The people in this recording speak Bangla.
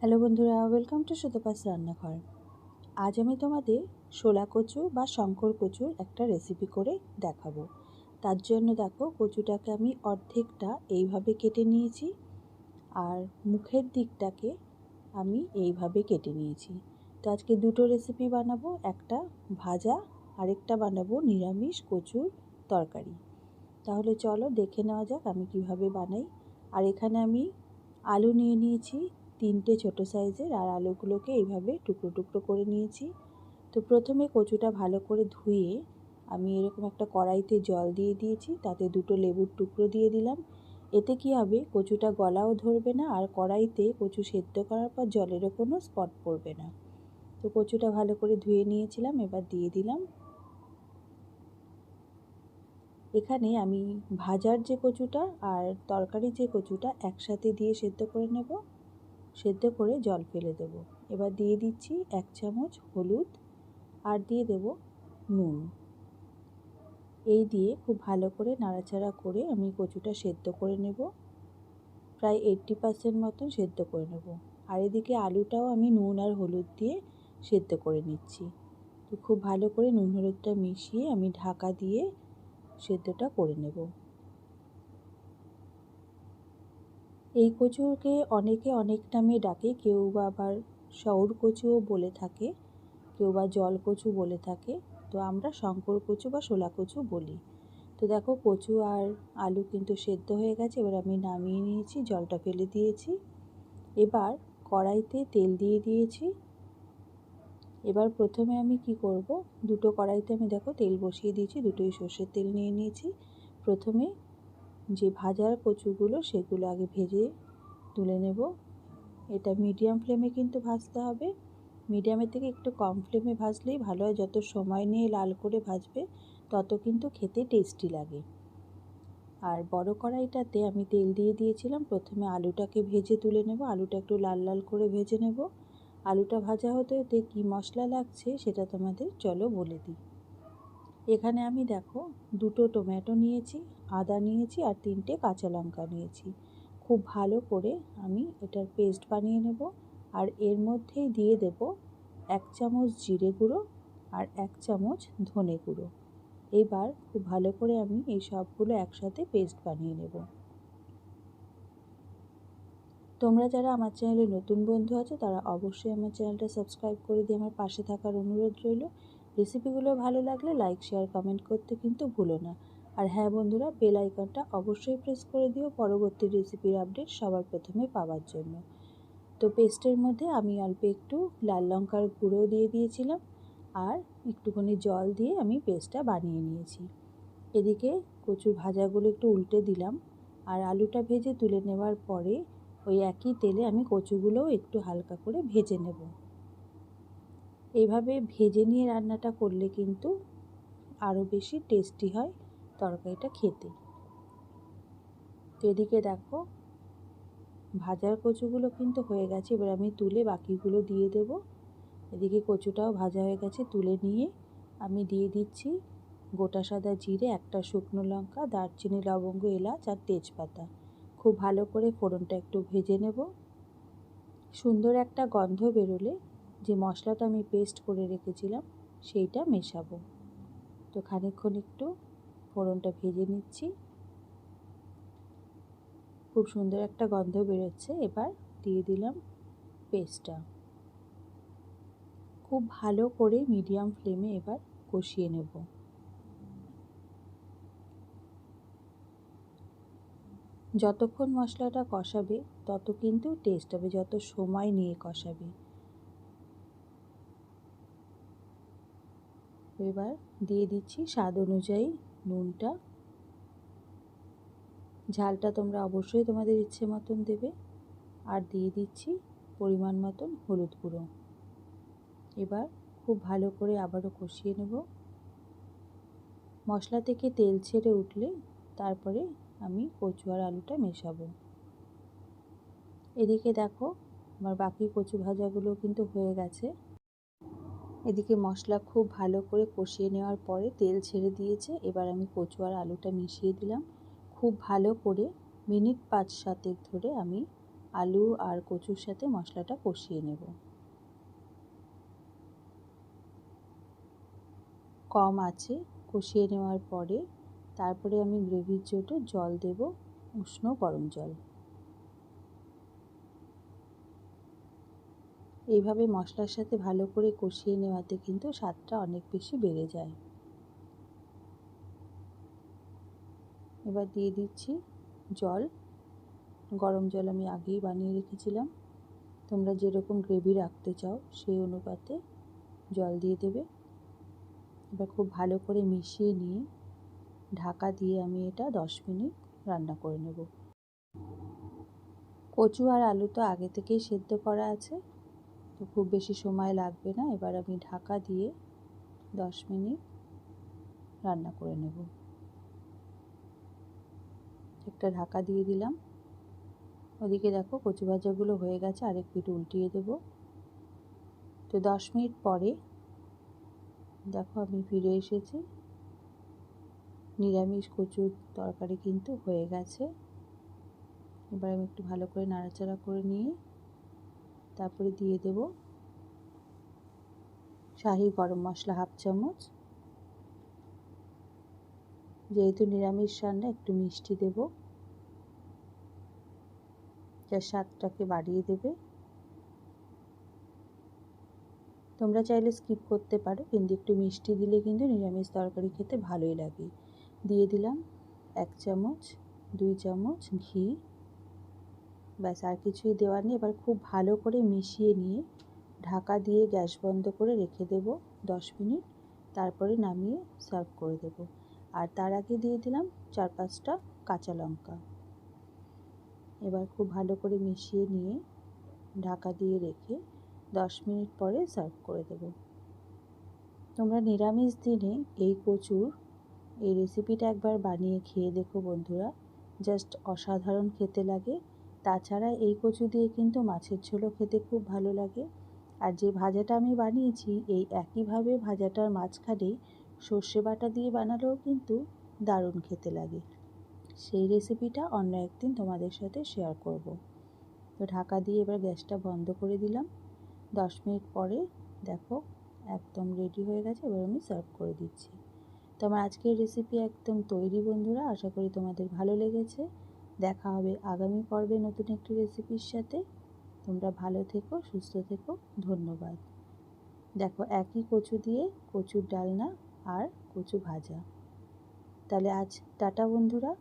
হ্যালো বন্ধুরা ওয়েলকাম টু সুতপাস রান্নাঘর। আজ আমি তোমাদের শোলা কচু বা শঙ্কর কচুর একটা রেসিপি করে দেখাবো। তার জন্য দেখো, কচুটাকে আমি অর্ধেকটা এইভাবে কেটে নিয়েছি আর মুখের দিকটাকে আমি এইভাবে কেটে নিয়েছি। তো আজকে দুটো রেসিপি বানাবো, একটা ভাজা আরেকটা বানাবো নিরামিষ কচুর তরকারি। তাহলে চলো দেখে নেওয়া যাক আমি কীভাবে বানাই। আর এখানে আমি আলু নিয়ে নিয়েছি তিনটে ছোট সাইজের আর আলুগুলোকে এইভাবে টুকরো টুকরো করে নিয়েছি। তো প্রথমে কচুটা ভালো করে ধুয়ে আমি এরকম একটা কড়াইতে জল দিয়ে দিয়েছি, তাতে দুটো লেবুর টুকরো দিয়ে দিলাম। এতে কি হবে? কচুটা গলাও ধরবে না আর কড়াইতে কচু সেদ্ধ করার পর জলেরও কোনো স্পট পড়বে না। তো কচুটা ভালো করে ধুয়ে নিয়েছিলাম, এবার দিয়ে দিলাম। এখানে আমি ভাজার যে কচুটা আর তরকারির যে কচুটা একসাথে দিয়ে সেদ্ধ করে নেব। সেদ্ধ করে জল ফেলে দেব। এবার দিয়ে দিচ্ছি এক চামচ হলুদ আর দিয়ে দেব নুন। এই দিয়ে খুব ভালো করে নাড়াচাড়া করে আমি কচুটা সেদ্ধ করে নেব। প্রায় এইট্টি পার্সেন্ট মতন সেদ্ধ করে নেব। আর এদিকে আলুটাও আমি নুন আর হলুদ দিয়ে সেদ্ধ করে নিচ্ছি। তো খুব ভালো করে নুন হলুদটা মিশিয়ে আমি ঢাকা দিয়ে সেদ্ধটা করে নেব। এই কচুকে অনেকে অনেক নামে ডাকে, কেউ বা আবার শহর কচুও বলে থাকে, কেউ বা জল কচু বলে থাকে। তো আমরা শঙ্কর কচু বা শোলা কচু বলি। তো দেখো কচু আর আলু কিন্তু সেদ্ধ হয়ে গেছে, এবার আমি নামিয়ে নিয়েছি, জলটা ফেলে দিয়েছি। এবার কড়াইতে তেল দিয়ে দিয়েছি। এবার প্রথমে আমি কি করব? দুটো কড়াইতে আমি দেখো তেল বসিয়ে দিয়েছি, দুটোই সর্ষের তেল নিয়ে নিয়েছি। প্রথমে যে ভাজার কচুগুলো সেগুলো আগে ভেজে তুলে নেব। এটা মিডিয়াম ফ্লেমে কিন্তু ভাজতে হবে। মিডিয়ামের থেকে একটু কম ফ্লেমে ভাজলেই ভালো হয়। যত সময় নিয়ে লাল করে ভাজবে, তত কিন্তু খেতে টেস্টি লাগে। আর বড় কড়াইটাতে আমি তেল দিয়ে দিয়েছিলাম। প্রথমে আলুটাকে ভেজে তুলে নেব। আলুটা একটু লাল লাল করে ভেজে নেব। আলুটা ভাজা হতে হতে কী মশলা লাগছে সেটা তোমাদের চলো বলে দিই। এখানে আমি দেখো দুটো টমেটো নিয়েছি, আদা নিয়েছি আর তিনটে কাঁচা লঙ্কা নিয়েছি। খুব ভালো করে আমি এটার পেস্ট বানিয়ে নেব আর এর মধ্যেই দিয়ে দেব এক চামচ জিরে গুঁড়ো আর এক চামচ ধনে গুঁড়ো। এবার খুব ভালো করে আমি এই সবগুলো একসাথে পেস্ট বানিয়ে নেব। তোমরা যারা আমার চ্যানেলে নতুন বন্ধু আছো তারা অবশ্যই আমার চ্যানেলটা সাবস্ক্রাইব করে দিয়ে আমার পাশে থাকার অনুরোধ রইল। রেসিপিগুলো ভালো লাগলে লাইক, শেয়ার, কমেন্ট করতে কিন্তু ভুলো না। আর হ্যাঁ বন্ধুরা, বেল আইকনটা অবশ্যই প্রেস করে দিও পরবর্তী রেসিপির আপডেট সবার প্রথমে পাওয়ার জন্য। তো পেস্টের মধ্যে আমি অল্প একটু লাল লঙ্কার গুঁড়ো দিয়ে দিয়েছিলাম আর একটুখানি জল দিয়ে আমি পেস্টটা বানিয়ে নিয়েছি। এদিকে কচুর ভাজাগুলো একটু উল্টে দিলাম আর আলুটা ভেজে তুলে নেওয়ার পরে ওই একই তেলে আমি কচুগুলোও একটু হালকা করে ভেজে নেব। এইভাবে ভেজে নিয়ে রান্নাটা করলে কিন্তু আরও বেশি টেস্টি হয় তরকারিটা খেতে। তো এদিকে দেখো, ভাজার কচুগুলো কিন্তু হয়ে গেছে, এবার আমি তুলে বাকিগুলো দিয়ে দেব। এদিকে কচুটাও ভাজা হয়ে গেছে, তুলে নিয়ে আমি দিয়ে দিচ্ছি গোটা সাদা জিরে, একটা শুকনো লঙ্কা, দারচিনি, লবঙ্গ, এলাচ আর তেজপাতা। খুব ভালো করে ফোড়নটা একটু ভেজে নেব। সুন্দর একটা গন্ধ বেরোলে যে মশলাটা আমি পেস্ট করে রেখেছিলাম, সেইটা মেশাবো। তো খানিকক্ষণ একটু ফোড়নটা ভেজে নিচ্ছি। খুব সুন্দর একটা গন্ধ বেরোচ্ছে, এবার দিয়ে দিলাম পেস্টটা খুব ভালো করে মিডিয়াম ফ্লেমে এবার কষিয়ে নেব। যতক্ষণ মশলাটা কষাবে, তত কিন্তু টেস্ট হবে, যত সময় নিয়ে কষাবে। এবার দিয়ে দিচ্ছি স্বাদ অনুযায়ী নুনটা। ঝালটা তোমরা অবশ্যই তোমাদের ইচ্ছে মতন দেবে। আর দিয়ে দিচ্ছি পরিমাণ মতন হলুদ গুঁড়ো। এবার খুব ভালো করে আবারও কষিয়ে নেব। মশলা থেকে তেল ছেড়ে উঠলে তারপরে আমি কচু আর আলুটা মেশাবো। এদিকে দেখো, আমার বাকি কচু ভাজাগুলো কিন্তু হয়ে গেছে। এদিকে মশলা খুব ভালো করে কষিয়ে নেওয়ার পরে তেল ছেড়ে দিয়েছে। এবার আমি কচু আর আলুটা মিশিয়ে দিলাম। খুব ভালো করে মিনিট পাঁচ সাতেক ধরে আমি আলু আর কচুর সাথে মশলাটা কষিয়ে নেব। কম আছে। কষিয়ে নেওয়ার পরে তারপরে আমি গ্রেভির জন্য জল দেব, উষ্ণ গরম জল। এইভাবে মশলার সাথে ভালো করে কষিয়ে নেওয়াতে কিন্তু স্বাদটা অনেক বেশি বেড়ে যায়। এবার দিয়ে দিচ্ছি জল। গরম জল আমি আগেই বানিয়ে রেখেছিলাম। তোমরা যেরকম গ্রেভি রাখতে চাও সেই অনুপাতে জল দিয়ে দেবে। এবার খুব ভালো করে মিশিয়ে নিয়ে ঢাকা দিয়ে আমি এটা দশ মিনিট রান্না করে নেব। কচু আর আলু তো আগে থেকেই সেদ্ধ করা আছে। তো খুব বেশি সময় লাগবে না। এবার আমি ঢাকা দিয়ে দশ মিনিট রান্না করে নেব। একটা ঢাকা দিয়ে দিলাম। ওদিকে দেখো কচু ভাজাগুলো হয়ে গেছে, আরেক পিঠ উল্টিয়ে দেব। তো দশ মিনিট পরে দেখো আমি ফিরে এসেছি। নিরামিষ কচুর তরকারি কিন্তু হয়ে গেছে। এবার আমি একটু ভালো করে নাড়াচাড়া করে নিয়ে তারপরে দিয়ে দেব শাহি গরম মশলা হাফ চামচ। যেহেতু নিরামিষ রান্না, একটু মিষ্টি দেব। যা স্বাদটাকে বাড়িয়ে দেবে। তোমরা চাইলে স্কিপ করতে পারো, কিন্তু একটু মিষ্টি দিলে কিন্তু নিরামিষ তরকারি খেতে ভালোই লাগে। দিয়ে দিলাম এক চামচ, দুই চামচ ঘি। ব্যাস, আর কিছুই দেওয়ার নেই। এবার খুব ভালো করে মিশিয়ে নিয়ে ঢাকা দিয়ে গ্যাস বন্ধ করে রেখে দেব দশ মিনিট। তারপরে নামিয়ে সার্ভ করে দেব। আর তার আগে দিয়ে দিলাম চার পাঁচটা কাঁচা লঙ্কা। এবার খুব ভালো করে মিশিয়ে নিয়ে ঢাকা দিয়ে রেখে দশ মিনিট পরে সার্ভ করে দেব। তোমরা নিরামিষ দিনে এই কচুর এই রেসিপিটা একবার বানিয়ে খেয়ে দেখো বন্ধুরা। জাস্ট অসাধারণ খেতে লাগে। তাছাড়া এই কচু দিয়ে কিন্তু মাছের ঝোলও খেতে খুব ভালো লাগে। আর যে ভাজাটা আমি বানিয়েছি, এই একইভাবে ভাজাটার মাঝখানে সর্ষে বাটা দিয়ে বানালেও কিন্তু দারুণ খেতে লাগে। সেই রেসিপিটা অন্য একদিন তোমাদের সাথে শেয়ার করব। তো ঢাকা দিয়ে এবার গ্যাসটা বন্ধ করে দিলাম। দশ মিনিট পরে দেখো একদম রেডি হয়ে গেছে, এবার আমি সার্ভ করে দিচ্ছি। তো আমার আজকের রেসিপি একদম তৈরি বন্ধুরা, আশা করি তোমাদের ভালো লেগেছে। দেখা হবে আগামী পর্বে নতুন একটি রেসিপির সাথে। তোমরা ভালো থেকো, সুস্থ থেকো, ধন্যবাদ। দেখো, একই কচু দিয়ে কচুর ডালনা আর কচু ভাজা। তাহলে আজ টাটা বন্ধুরা।